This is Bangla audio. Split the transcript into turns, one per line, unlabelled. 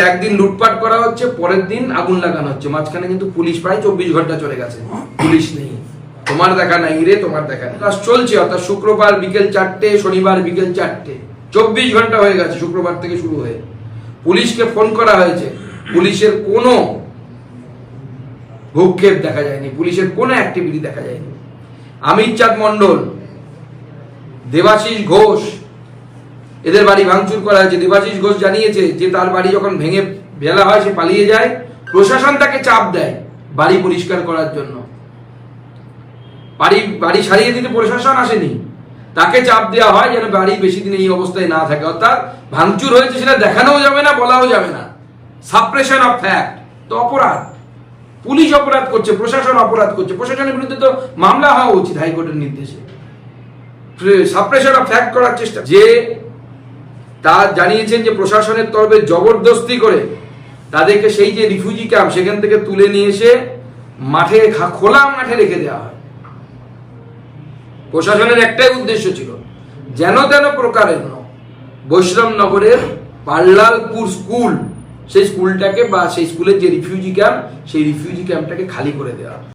একদিন লুটপাট করা হচ্ছে, পরের দিন আগুন লাগানো হচ্ছে। মাঝখানে কিন্তু পুলিশ প্রায় চব্বিশ ঘণ্টা চলে গেছে। পুলিশ নেই। তোমার দেখা নাই রে, তোমার দেখা নেই। কাজ চলছে, অর্থাৎ শুক্রবার বিকেল চারটে, শনিবার বিকেল চারটে। চব্বিশ ঘণ্টা হয়ে গেছে শুক্রবার থেকে শুরু হয়ে। পুলিশকে ফোন করা হয়েছে। পুলিশের কোনো ভূক্ষেপ দেখা যায়নি। পুলিশের কোনো অ্যাক্টিভিটি দেখা যায়নি। অমিত চাঁদ মণ্ডল, দেবাশিস ঘোষ এদের বাড়ি ভাঙচুর করা হয়েছে। দেবাশিস ঘোষ জানিয়েছে যে তার বাড়ি যখন ভেঙে ফেলা হয়, সে পালিয়ে যায়। প্রশাসন তাকে চাপ দেয় বাড়ি পরিষ্কার করার জন্য। বাড়ি বাড়ি সারিয়ে দিতে প্রশাসন আসেনি। তাকে চাপ দেওয়া হয় যেন বাড়ি বেশি দিন এই অবস্থায় না থাকে। অর্থাৎ ভাঙচুর হয়েছে সেটা দেখানোও যাবে না, বলাও যাবে না। সাপ্রেশন অফ ফ্যাক্ট তো অপরাধ। পুলিশ অপরাধ করছে, প্রশাসন অপরাধ করছে। প্রশাসনের বিরুদ্ধে তো মামলা হওয়া উচিত হাইকোর্টের নির্দেশে। সাপ্রেশন অফ ফ্যাক্ট করার চেষ্টা যে তা জানিয়েছেন যে প্রশাসনের তরফে জবরদস্তি করে তাদেরকে সেই যে রিফিউজি ক্যাম্প সেখান থেকে তুলে নিয়ে এসে মাঠে খোলা মাঠে রেখে দেওয়া হয়। প্রশাসনের একটাই উদ্দেশ্য ছিল, যেন তেন প্রকারের বৈষ্ণবনগরের পাল্লালপুর স্কুল, সেই স্কুলটাকে বা সেই স্কুলের যে রিফিউজি ক্যাম্প সেই রিফিউজি ক্যাম্পটাকে খালি করে দেওয়া